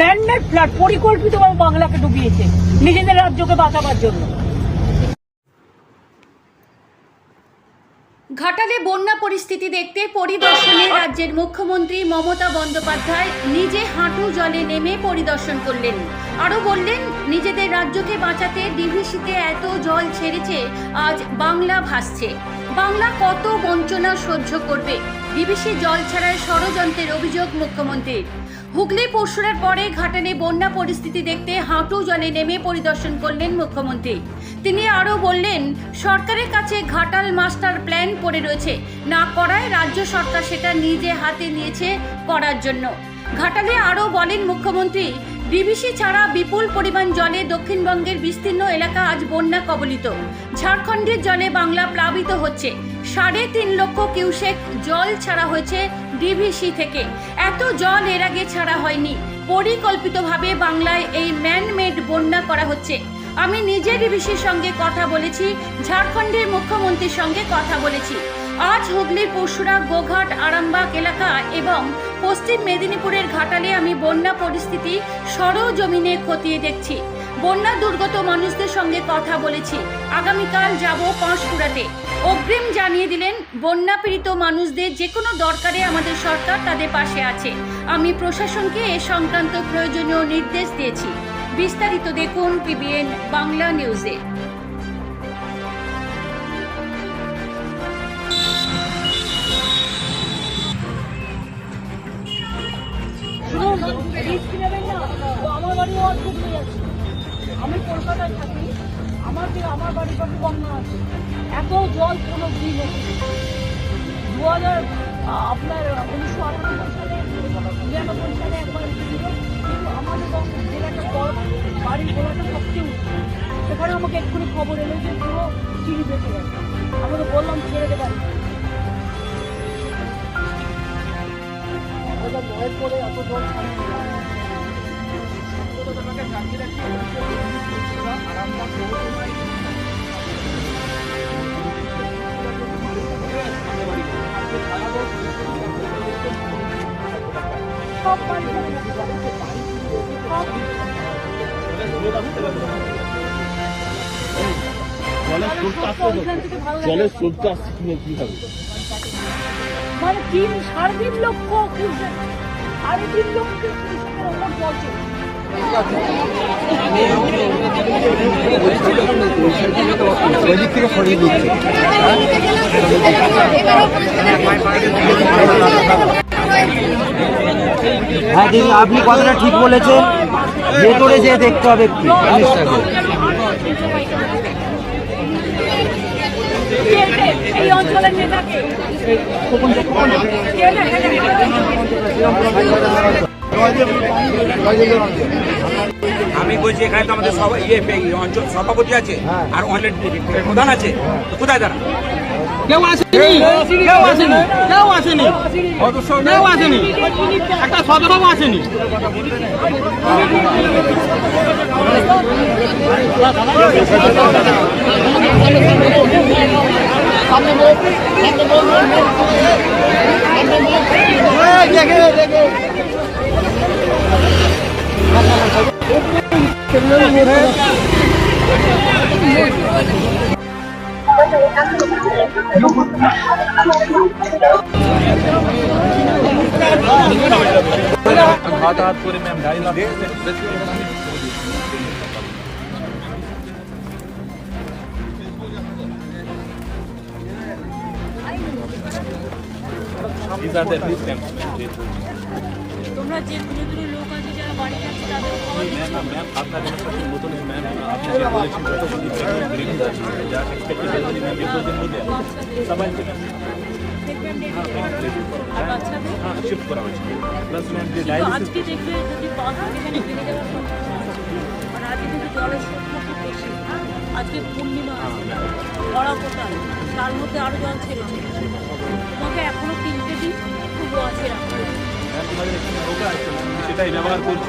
Man-made flood পরিকল্পিতভাবে বাংলাকে ডুবিয়েছে নিজেদের রাজ্যকে বাঁচাবার জন্য। ঘাটালে বন্যা পরিস্থিতি দেখতে পরিদর্শনে রাজ্যের মুখ্যমন্ত্রী মমতা বন্দ্যোপাধ্যায় নিজে হাঁটু জলে নেমে পরিদর্শন করলেন। আরও বললেন, নিজেদের রাজ্যকে বাঁচাতে ডিভিসিতে এত জল ছেড়েছে, আজ বাংলা ভাসছে। বাংলা কত বঞ্চনা সহ্য করবে? ডিভিসি জল ছাড়ার ষড়যন্ত্রের অভিযোগ মুখ্যমন্ত্রীর। হুগলি পরশুরার পরে ঘাটানে বন্যা পরিস্থিতি দেখতে হাঁটু জলে নেমে পরিদর্শন করলেন মুখ্যমন্ত্রী। তিনি আরও বললেন, সরকারের কাছে ঘাটাল মাস্টার প্ল্যান পড়ে রয়েছে। না করায় রাজ্য সরকার সেটা নিজে হাতে নিয়েছে করার জন্য। ঘাটালে আরও বলেন মুখ্যমন্ত্রী ডিবিসি ছাড়া বিপুল পরিমাণ জলে দক্ষিণবঙ্গের বিস্তীর্ণ এলাকা আজ বন্যা কবলিত। ঝাড়খণ্ডের জলে বাংলা প্লাবিত হচ্ছে। সাড়ে তিন লক্ষ কিউসেক জল ছাড়া হয়েছে ডিভিসি থেকে। এত জল এর আগে ছাড়া হয়নি। পরিকল্পিতভাবে বাংলায় এই ম্যানমেড বন্যা করা হচ্ছে। আমি নিজে ডিভিসির সঙ্গে কথা বলেছি, ঝাড়খণ্ডের মুখ্যমন্ত্রীর সঙ্গে কথা বলেছি। আজ হুগলির পরশুরা গোঘাট, আরামবাগ এলাকা এবং পশ্চিম মেদিনীপুরের ঘাটালে আমি বন্যা পরিস্থিতি সরজমিনে খতিয়ে দেখছি। বন্যা দুর্গত মানুষদের সঙ্গে কথা বলেছি। আগামীকাল যাব পাঁশকুড়াতে। অগ্রিম জানিয়ে দিলেন বন্যা পীড়িত মানুষদের যে কোনো দরকারে আমাদের সরকার তাদের পাশে আছে। আমি প্রশাসনকে এ সংক্রান্ত প্রয়োজনীয় নির্দেশ দিয়েছি। বিস্তারিত দেখুন পিবিএন বাংলা নিউজে। আমার বাড়িও অদ্ভুত আমি কলকাতায় থাকি। আমার যে আমার বাড়ির পাশে বন্যা আছে, এত জল কোনো দিন দু হাজার আপনার উনিশশো আটানব্বই সালে নিরানব্বই সালে একবার এসেছিল কিন্তু আমাদের জেলাটা বড়, বাড়ির গোলাটা সবচেয়ে উঁচু। সেখানে আমাকে এক্ষুনি খবর এলো যে পুরো চিনি বেঁচে গেছে। আমি বললাম, ছেড়ে দে বাড়ি ওটা ভয়ের করে এত জল ছাড়ে সব বাড়ি চলে গেছে সব জলের স্রোতটা আসতে কি হবে মানে তিন সাড়ে তিন লক্ষ সাড়ে তিন লক্ষ কিউসেকের ওপর জল চলে ওইদিক থেকে সরিয়ে দিচ্ছে হ্যাঁ দিদি আপনি কথাটা ঠিক বলেছেন ভেতরে যেয়ে দেখতে হবে একটু? এই অঞ্চলের নেতাকে? আমি বলছি এখানে তো আমাদের সভা ইয়ে অঞ্চল সভাপতি আছে আর অনেক প্রধান আছে। তো কোথায় তারা? কেউ আসেনি কেউ আসেনি। কেউ আসেনি কেউ আসেনি। একটা সদরও আসেনি। তোমরা যে দূরে দূরে লোক আছে যারা বাড়ি যাচ্ছে তাদের খবর দিচ্ছ দেখবেন আর বাচ্চাদের কিন্তু আজকে দেখবে যদি বাস এখানে ফিরে যাওয়ার সম্ভাবনা মানে আজকে কিন্তু জলের আজকে পূর্ণিমা আছে কোটাল তার মধ্যে আরও জল ছেড়েছে তোমাকে এখনও তিনটে দিন খুব আছে রাখতে সেটাই ব্যবহার করছি